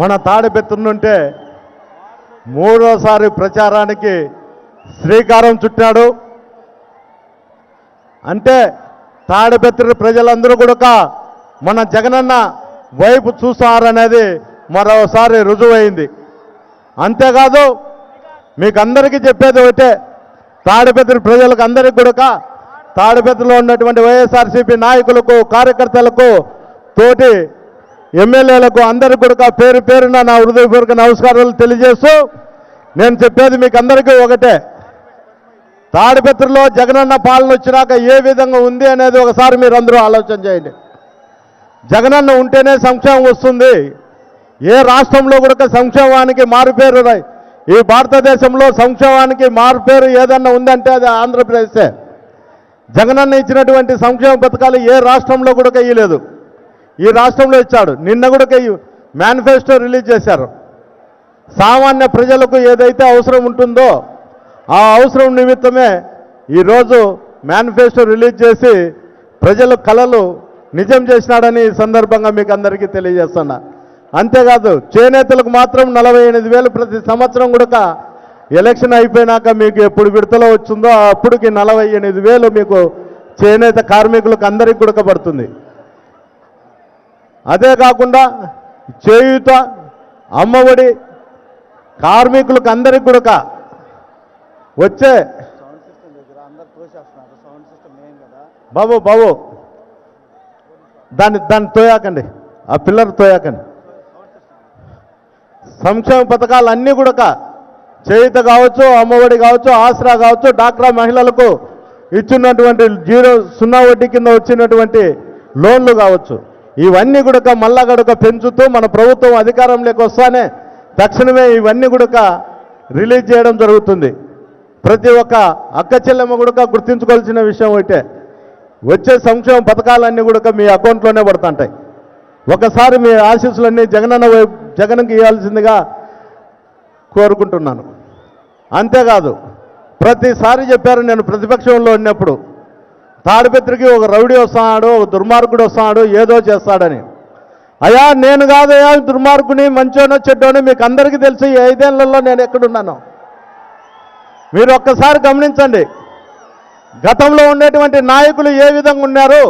మన తాడిపెత్తుంటే మూడోసారి ప్రచారానికి శ్రీకారం చుట్టాడు. అంటే తాడిపెత్తుడి ప్రజలందరూ కూడా మన జగనన్న వైపు చూసారనేది మరోసారి రుజువైంది. అంతేకాదు మీకు అందరికీ చెప్పేది ఒకటే తాడిపెత్తుడి ప్రజలకు అందరికీ కూడా తాడిపెత్తులో ఉన్నటువంటి వైఎస్ఆర్సీపీ నాయకులకు కార్యకర్తలకు తోటి ఎమ్మెల్యేలకు అందరికీ కూడా పేరు పేరున నా హృదయపూర్వక నమస్కారాలు తెలియజేస్తూ నేను చెప్పేది మీకు అందరికీ ఒకటే. తాడిపత్రిలో జగనన్న పాలన వచ్చినాక ఏ విధంగా ఉంది అనేది ఒకసారి మీరు అందరూ ఆలోచన చేయండి. జగనన్న ఉంటేనే సంక్షేమం వస్తుంది. ఏ రాష్ట్రంలో కూడా సంక్షేమానికి మారుపేరు ఈ భారతదేశంలో సంక్షేమానికి మారుపేరు ఏదన్నా ఉందంటే అది ఆంధ్రప్రదేశే. జగనన్న ఇచ్చినటువంటి సంక్షేమ పథకాలు ఏ రాష్ట్రంలో కూడా ఇయ్యలేదు. ఈ రాష్ట్రంలో ఇచ్చాడు. నిన్న కూడా మేనిఫెస్టో రిలీజ్ చేశారు. సామాన్య ప్రజలకు ఏదైతే అవసరం ఉంటుందో ఆ అవసరం నిమిత్తమే ఈరోజు మేనిఫెస్టో రిలీజ్ చేసి ప్రజల కళలు నిజం చేసినాడని ఈ సందర్భంగా మీకు అందరికీ తెలియజేస్తున్నా. అంతేకాదు చేనేతలకు మాత్రం నలభై ఎనిమిది వేలు ప్రతి సంవత్సరం కూడా ఎలక్షన్ అయిపోయినాక మీకు ఎప్పుడు విడతలో వచ్చిందో అప్పటికి నలభై ఎనిమిది వేలు మీకు చేనేత కార్మికులకు అందరికీ కూడా పడుతుంది. అదే కాకుండా చేయూత అమ్మఒడి కార్మికులకు అందరికి కూడా వచ్చే బాబు బాబు దాన్ని దాన్ని తోయాకండి. ఆ పిల్లర్ తోయాకండి. సంక్షేమ పథకాలు అన్నీ కూడా చేయుత కావచ్చు అమ్మఒడి కావచ్చు ఆసరా కావచ్చు డాక్రా మహిళలకు ఇచ్చినటువంటి జీరో సున్నా వడ్డీ కింద వచ్చినటువంటి లోన్లు కావచ్చు. ఇవన్నీ కూడా మళ్ళా గడుక పెంచుతూ మన ప్రభుత్వం అధికారంలోకి వస్తానే తక్షణమే ఇవన్నీ కూడా రిలీజ్ చేయడం జరుగుతుంది. ప్రతి ఒక్క అక్క చెల్లెమ్మ కూడా గుర్తించుకోవాల్సిన విషయం ఒకటే వచ్చే సంక్షేమ పథకాలన్నీ కూడా మీ అకౌంట్లోనే పడుతుంటాయి. ఒకసారి మీ ఆశీస్సులన్నీ జగనన్న వైపు జగన్కి ఇవ్వాల్సిందిగా కోరుకుంటున్నాను. అంతేకాదు ప్రతిసారి చెప్పారు నేను ప్రతిపక్షంలో ఉన్నప్పుడు తాడిపత్రికి ఒక రౌడీ వస్తున్నాడు ఒక దుర్మార్గుడు వస్తున్నాడు ఏదో చేస్తాడని. అయ్యా నేను కాదయ్యా దుర్మార్గుని మంచోనో చెడ్డోనో మీకు అందరికీ తెలుసు ఐదేళ్ళలో నేను ఎక్కడున్నాను. మీరు ఒక్కసారి గమనించండి. గతంలో ఉండేటువంటి నాయకులు ఏ విధంగా ఉన్నారు?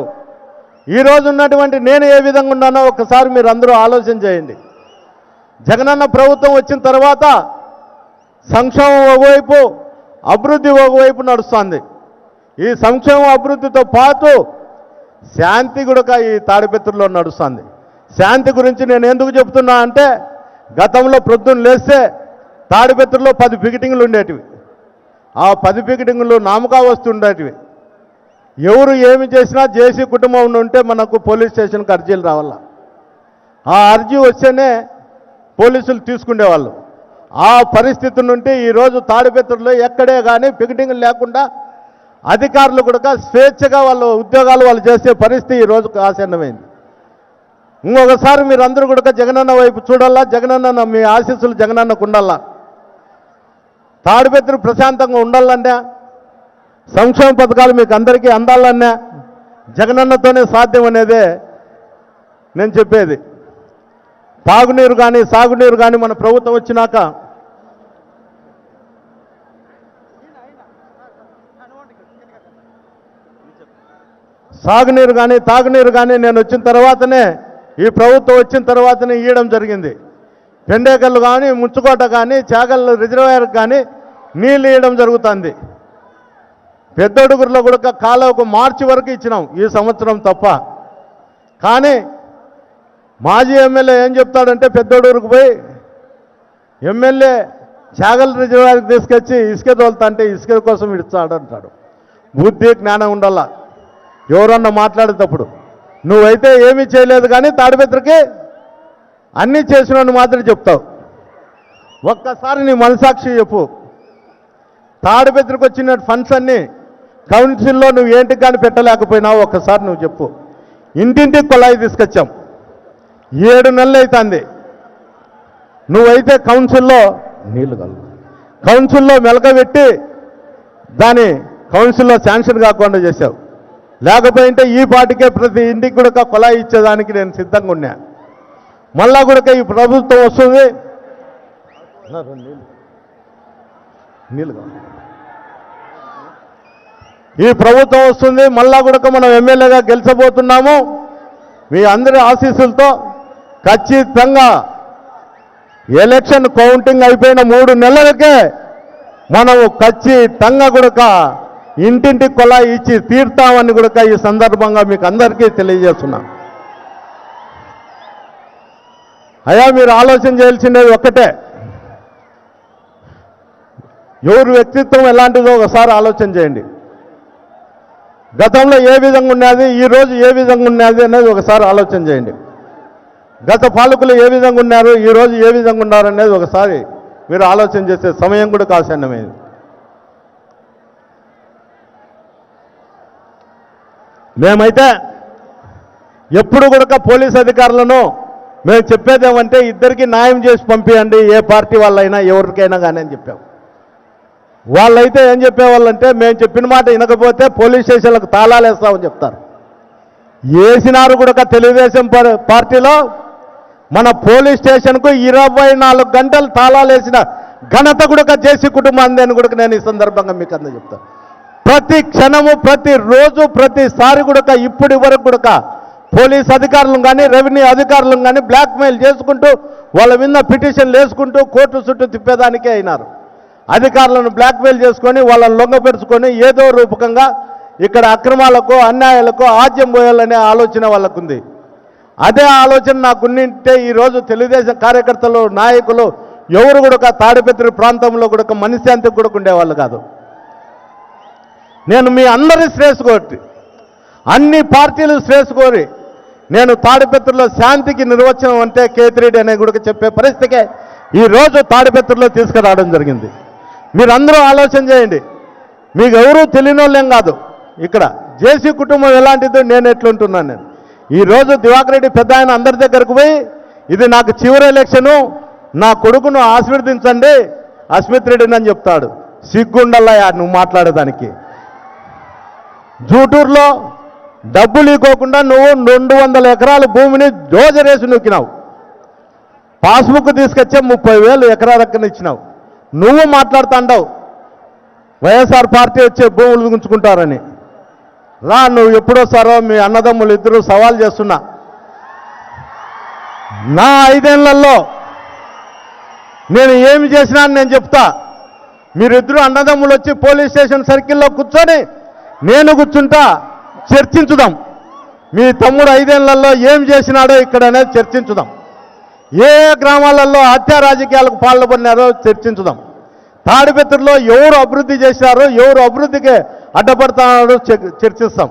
ఈ ఉన్నటువంటి నేను ఏ విధంగా ఉన్నానో ఒక్కసారి మీరు అందరూ ఆలోచన చేయండి. జగనన్న ప్రభుత్వం వచ్చిన తర్వాత సంక్షేమం ఒకవైపు అభివృద్ధి ఒకవైపు నడుస్తుంది. ఈ సంక్షేమ అభివృద్ధితో పాటు శాంతి కూడా ఈ తాడిపత్రిలో నడుస్తుంది. శాంతి గురించి నేను ఎందుకు చెప్తున్నా అంటే గతంలో ప్రొద్దున లేస్తే తాడిపత్రిలో పది పికెటింగ్లు ఉండేటివి. ఆ పది పికెటింగ్లు నామకా వస్తుండేటివి ఎవరు ఏమి చేసినా జేసీ కుటుంబం ఉంటే మనకు పోలీస్ స్టేషన్కి అర్జీలు రావాల? ఆ అర్జీ వస్తేనే పోలీసులు తీసుకునేవాళ్ళు ఆ పరిస్థితి నుండి ఈరోజు తాడిపెత్తుల్లో ఎక్కడే కానీ పికెటింగ్ లేకుండా అధికారులు కూడా స్వేచ్ఛగా వాళ్ళ ఉద్యోగాలు వాళ్ళు చేసే పరిస్థితి ఈరోజు ఆసన్నమైంది. ఇంకొకసారి మీరు అందరూ కూడా జగనన్న వైపు చూడాలా జగనన్న మీ ఆశీస్సులు జగనన్నకు ఉండాలా? తాడిపెత్తులు ప్రశాంతంగా ఉండాలన్నా సంక్షేమ పథకాలు మీకు అందరికీ అందాలన్నా జగనన్నతోనే సాధ్యం అనేదే నేను చెప్పేది. తాగునీరు కానీ సాగునీరు కానీ మన ప్రభుత్వం వచ్చినాక సాగునీరు కానీ తాగునీరు కానీ నేను వచ్చిన తర్వాతనే ఈ ప్రభుత్వం వచ్చిన తర్వాతనే ఇవ్వడం జరిగింది. పెండేకల్లు కానీ ముంచుకోట కానీ చాగల్ రిజర్వాయర్ కానీ నీళ్ళు ఇవ్వడం జరుగుతుంది. పెద్దడుగురులో కూడా కాలం ఒక మార్చి వరకు ఇచ్చినాం ఈ సంవత్సరం తప్ప. కానీ మాజీ ఎమ్మెల్యే ఏం చెప్తాడంటే పెద్దోడూరుకు పోయి ఎమ్మెల్యే చాగల్ రిజర్వాయర్కి తీసుకొచ్చి ఇసుక తోలుతా అంటే ఇసుక కోసం ఇస్తాడు అంటాడు బుద్ధి జ్ఞానం ఉండాల. ఎవరన్నా మాట్లాడేటప్పుడు నువ్వైతే ఏమీ చేయలేదు కానీ తాడిపత్రికి అన్నీ చేసినట్టు మాత్రం చెప్తావు. ఒక్కసారి నీ మనసాక్షి చెప్పు. తాడిపత్రికి వచ్చిన ఫండ్స్ అన్నీ కౌన్సిల్లో నువ్వు ఏంటికి కానీ పెట్టలేకపోయినావు ఒక్కసారి నువ్వు చెప్పు. ఇంటింటికి కొలాయి తీసుకొచ్చాం. ఏడు నెలలు అవుతుంది నువ్వైతే కౌన్సిల్లో నీళ్ళు కలుగు కౌన్సిల్లో మెలకబెట్టి దాని కౌన్సిల్లో శాంక్షన్ కాకుండా చేశావు. లేకపోయింటే ఈ పాటికే ప్రతి ఇంటికి కూడా కొలాయి ఇచ్చేదానికి నేను సిద్ధంగా ఉన్నా. మళ్ళా కూడా ఈ ప్రభుత్వం వస్తుంది. ఈ ప్రభుత్వం వస్తుంది మళ్ళా కూడా మనం ఎమ్మెల్యేగా గెలిచబోతున్నాము. మీ అందరి ఆశీస్సులతో ఖచ్చితంగా ఎలక్షన్ కౌంటింగ్ అయిపోయిన మూడు నెలలకే మనము ఖచ్చితంగా కూడా ఇంటింటి కొలా ఇచ్చి తీర్తామని కూడా ఈ సందర్భంగా మీకు అందరికీ తెలియజేస్తున్నాం. అయ్యా మీరు ఆలోచన చేయాల్సినది ఒక్కటే. ఎవరి వ్యక్తిత్వం ఎలాంటిదో ఒకసారి ఆలోచన చేయండి. గతంలో ఏ విధంగా ఉన్నది ఈ రోజు ఏ విధంగా ఉన్నది అనేది ఒకసారి ఆలోచన చేయండి. గత పాలకులు ఏ విధంగా ఉన్నారు ఈ రోజు ఏ విధంగా ఉన్నారు అనేది ఒకసారి మీరు ఆలోచన చేసే సమయం కూడా కాసన్నమైంది మేమైతే ఎప్పుడు కూడా పోలీస్ అధికారులను మేము చెప్పేది ఏమంటే ఇద్దరికి న్యాయం చేసి పంపించండి ఏ పార్టీ వాళ్ళైనా ఎవరికైనా కానీ అని చెప్పాం. వాళ్ళైతే ఏం చెప్పేవాళ్ళంటే మేము చెప్పిన మాట వినకపోతే పోలీస్ స్టేషన్లకు తాళాలు వేస్తామని చెప్తారు. వేసినారు కూడా తెలుగుదేశం పార్టీలో మన పోలీస్ స్టేషన్కు ఇరవై నాలుగు గంటలు తాళాలు వేసిన ఘనత కూడా జేసీ కుటుంబాన్ని కూడా నేను ఈ సందర్భంగా మీకు అందజెప్తాను ప్రతి క్షణము ప్రతి రోజు ప్రతిసారి కూడా ఇప్పటి వరకు కూడా పోలీస్ అధికారులను కానీ రెవెన్యూ అధికారులను కానీ బ్లాక్మెయిల్ చేసుకుంటూ వాళ్ళ మీద పిటిషన్లు వేసుకుంటూ కోర్టు చుట్టూ తిప్పేదానికే అయినారు. అధికారులను బ్లాక్మెయిల్ చేసుకొని వాళ్ళని లొంగపెరుచుకొని ఏదో రూపకంగా ఇక్కడ అక్రమాలకు అన్యాయాలకు ఆద్యం పోయాలనే ఆలోచన వాళ్ళకుంది. అదే ఆలోచన నాకున్నింటే ఈరోజు తెలుగుదేశం కార్యకర్తలు నాయకులు ఎవరు కూడా తాడిపత్రి ప్రాంతంలో కూడా మనశ్శాంతికి కూడా ఉండేవాళ్ళు కాదు. నేను మీ అందరి శ్రేయస్సు కోరి అన్ని పార్టీలు శ్రేయస్సు కోరి నేను తాడిపత్రిలో శాంతికి నిర్వచనం అంటే కేతిరెడ్డి అనే కూడా చెప్పే పరిస్థితికే ఈరోజు తాడిపత్రిలో తీసుకురావడం జరిగింది. మీరందరూ ఆలోచన చేయండి. మీకు ఎవరూ తెలియని కాదు. ఇక్కడ జేసీ కుటుంబం ఎలాంటిదో నేను ఎట్లుంటున్నాను నేను. ఈరోజు దివాకర్ రెడ్డి పెద్ద ఆయన అందరి దగ్గరకు పోయి ఇది నాకు చివరి ఎలక్షను నా కొడుకును ఆశీర్వదించండి అస్మిత్ రెడ్డిని అని చెప్తాడు. సిగ్గుండల్లయా నువ్వు మాట్లాడేదానికి. జూటూరులో డబ్బులు ఇవ్వకుండా నువ్వు రెండు వందల ఎకరాల భూమిని దోజరేసి నొక్కినావు. పాస్బుక్ తీసుకొచ్చే ముప్పై వేలు ఎకరాలక్కన ఇచ్చినావు. నువ్వు మాట్లాడుతుండవు. వైఎస్ఆర్ పార్టీ వచ్చే భూములు ఉంచుకుంటారని. రా నువ్వు ఎప్పుడొస్తారో మీ అన్నదమ్ములు ఇద్దరు సవాల్ చేస్తున్నా. నా ఐదేళ్ళలో నేను ఏమి చేసినా అని నేను చెప్తా. మీరిద్దరు అన్నదమ్ములు వచ్చి పోలీస్ స్టేషన్ సర్కిల్లో కూర్చొని నేను కూర్చుంటా చర్చించుదాం. మీ తమ్ముడు ఐదేళ్ళలో ఏం చేసినాడో ఇక్కడ అనేది చర్చించుదాం. ఏ గ్రామాలలో హత్య రాజకీయాలకు పాల్పడినారో చర్చించుదాం. తాడిపత్రిలో ఎవరు అభివృద్ధి చేశారో ఎవరు అభివృద్ధికి అడ్డపడుతున్నారో చర్చిస్తాం.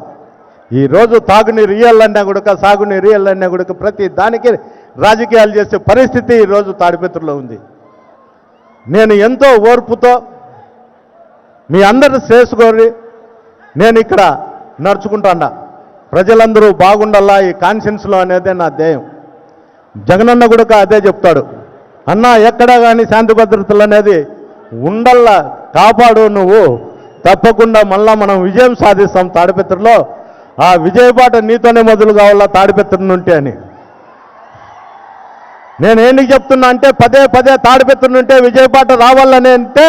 ఈరోజు తాగునీరు ఇయ్యాలన్నా కూడా సాగునీరు ఇయ్యాలన్నా కూడా ప్రతి దానికి రాజకీయాలు చేసే పరిస్థితి ఈరోజు తాడిపత్రిలో ఉంది. నేను ఎంతో ఓర్పుతో మీ అందరిని చేసుకోరి నేను ఇక్కడ నడుచుకుంటాడా ప్రజలందరూ బాగుండల్లా ఈ కాన్షియన్స్లో అనేదే నా ధ్యేయం. జగనన్న కూడా అదే చెప్తాడు. అన్న ఎక్కడ కానీ శాంతి భద్రతలు అనేది ఉండల్లా. కాపాడు నువ్వు. తప్పకుండా మళ్ళా మనం విజయం సాధిస్తాం తాడిపత్రిలో. ఆ విజయపాట నీతోనే మొదలు కావాలా తాడిపత్రి నుంటే అని. నేను ఏంటి చెప్తున్నా అంటే పదే పదే తాడిపత్రి నుంటే విజయపాట రావాలని అంటే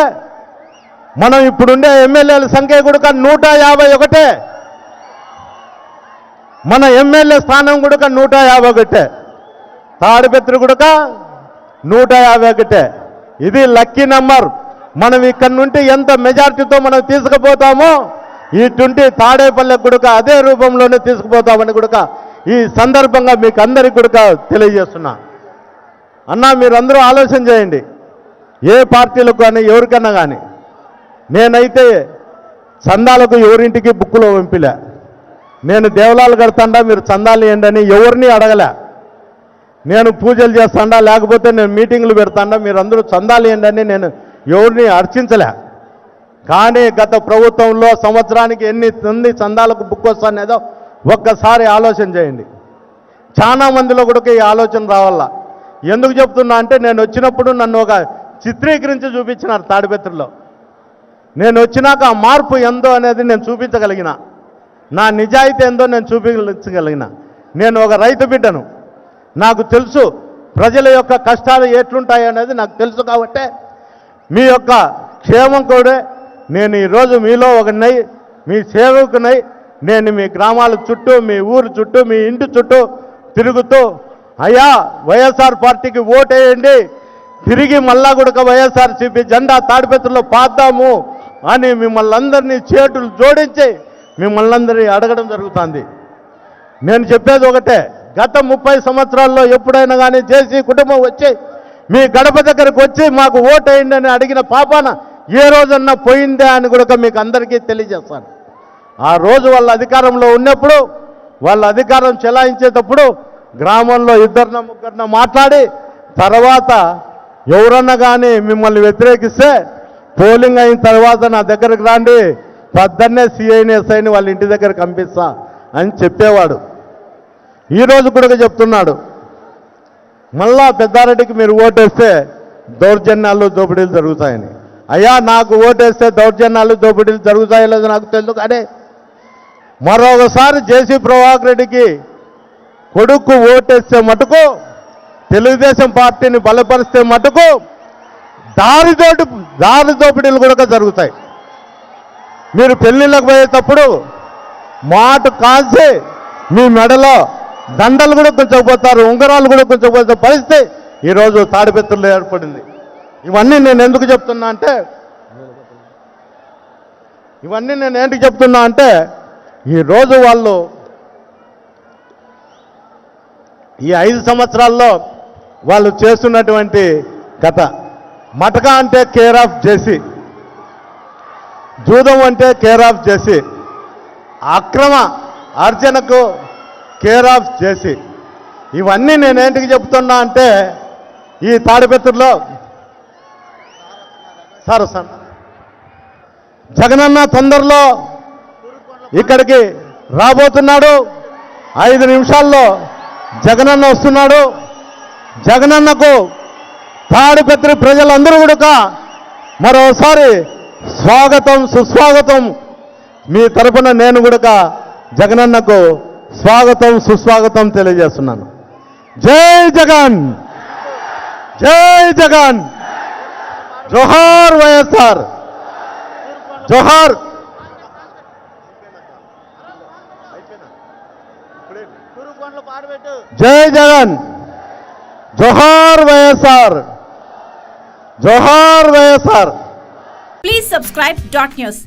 మనం ఇప్పుడుండే ఎమ్మెల్యేల సంఖ్య కూడా నూట యాభై ఒకటే. మన ఎమ్మెల్యే స్థానం కూడా నూట యాభై ఒకటే. తాడిపత్రి కూడా నూట యాభై ఒకటే. ఇది లక్కీ నెంబర్. మనం ఇక్కడ నుండి ఎంత మెజారిటీతో మనం తీసుకుపోతామో ఇటుంటి తాడేపల్లె గుడక అదే రూపంలోనే తీసుకుపోతామని గుడక ఈ సందర్భంగా మీకు అందరికి గుడక తెలియజేస్తున్నా. అన్నా మీరందరూ ఆలోచన చేయండి. ఏ పార్టీలకు కానీ ఎవరికన్నా కానీ నేనైతే చందాలకు ఎవరింటికి బుక్కులో పంపిలే. నేను దేవలాలు కడతాండా మీరు చందాలు ఏంటని ఎవరిని అడగలే. నేను పూజలు చేస్తాండా లేకపోతే నేను మీటింగ్లు పెడతాడా మీరందరూ చందాలు ఏంటని నేను ఎవరిని అర్చించలే. కానీ గత ప్రభుత్వంలో సంవత్సరానికి ఎన్ని మంది చందాలకు బుక్ వస్తానేదో ఒక్కసారి ఆలోచన చేయండి. చాలా మందిలో కూడా ఈ ఆలోచన రావాల. ఎందుకు చెప్తున్నా అంటే నేను వచ్చినప్పుడు నన్ను ఒక చిత్రీకరించి చూపించినారు తాడిపత్రిలో. నేను వచ్చినాక ఆ మార్పు ఎందో అనేది నేను చూపించగలిగిన. నా నిజాయితీ ఏందో నేను చూపించగలిగిన. నేను ఒక రైతు బిడ్డను. నాకు తెలుసు ప్రజల యొక్క కష్టాలు ఎట్లుంటాయి అనేది నాకు తెలుసు కాబట్టే మీ యొక్క క్షేమం కూడా నేను ఈరోజు మీలో ఒకనై మీ సేవకునై నేను మీ గ్రామాల చుట్టూ మీ ఊరు చుట్టూ మీ ఇంటి చుట్టూ తిరుగుతూ అయ్యా వైఎస్ఆర్ పార్టీకి ఓటేయండి. తిరిగి మళ్ళా కూడా వైఎస్ఆర్సీపీ జెండా తాడిపెత్తులో పాద్దాము. అని మిమ్మల్ని అందరినీ చేతులు జోడించి మిమ్మల్ని అందరినీ అడగడం జరుగుతుంది. నేను చెప్పేది ఒకటే గత ముప్పై సంవత్సరాల్లో ఎప్పుడైనా కానీ చేసి కుటుంబం వచ్చి మీ గడప దగ్గరకు వచ్చి మాకు ఓటేయండి అని అడిగిన పాపాన ఏ రోజన్నా పోయిందే అని కూడా మీకు అందరికీ తెలియజేస్తాను. ఆ రోజు వాళ్ళ అధికారంలో ఉన్నప్పుడు వాళ్ళ అధికారం చెలాయించేటప్పుడు గ్రామంలో ఇద్దరిన ముగ్గురిన మాట్లాడి తర్వాత ఎవరన్నా కానీ మిమ్మల్ని వ్యతిరేకిస్తే పోలింగ్ అయిన తర్వాత నా దగ్గరకు రాండి. పొద్దున్నే సిఐని ఎస్ఐని వాళ్ళ ఇంటి దగ్గర పంపిస్తా అని చెప్పేవాడు. ఈరోజు కూడా చెప్తున్నాడు. మళ్ళా పెద్దారెడ్డికి మీరు ఓటేస్తే దౌర్జన్యాలు దోపిడీలు జరుగుతాయని. అయ్యా నాకు ఓటేస్తే దౌర్జన్యాలు దోపిడీలు జరుగుతాయో లేదో నాకు తెలుసు. కానీ మరొకసారి జేసీ ప్రభాకర్ రెడ్డికి కొడుకు ఓటేస్తే మటుకు తెలుగుదేశం పార్టీని బలపరిస్తే మటుకు దారితోటి దారి దోపిడీలు కూడా జరుగుతాయి. మీరు పెళ్ళిళ్ళకు పోయేటప్పుడు మాట కాల్చి మీ మెడలో దండలు కూడా కొంచెపోతారు ఉంగరాలు కూడా కొంచెపోతే పరిస్థితి ఈరోజు తాడిపెత్తుల్లో ఏర్పడింది. ఇవన్నీ నేను ఎందుకు చెప్తున్నా అంటే ఇవన్నీ నేను ఏంటికి చెప్తున్నా అంటే ఈరోజు వాళ్ళు ఈ ఐదు సంవత్సరాల్లో వాళ్ళు చేస్తున్నటువంటి కథ. మటక అంటే కేర్ ఆఫ్ జెసి జూదం అంటే కేర్ ఆఫ్ జెసి అక్రమ అర్జనకు కేర్ ఆఫ్ జెసి ఇవన్నీ నేనేంటికి చెప్తున్నా అంటే ఈ తాడిపెత్తుల్లో సార్ సార్. జగనన్న తొందరలో ఇక్కడికి రాబోతున్నాడు. ఐదు నిమిషాల్లో జగనన్న వస్తున్నాడు. జగనన్నకు తాడిపెత్రి ప్రజలందరూ కూడా మరోసారి స్వాగతం సుస్వాగతం. మీ తరపున నేను కూడా జగనన్నకు స్వాగతం సుస్వాగతం తెలియజేస్తున్నాను. జై జగన్! జై జగన్! జోహార్ వైఎస్ఆర్! జోహార్! జై జగన్! జోహార్ వైఎస్ఆర్! జోహార్ YSR Please subscribe dot news.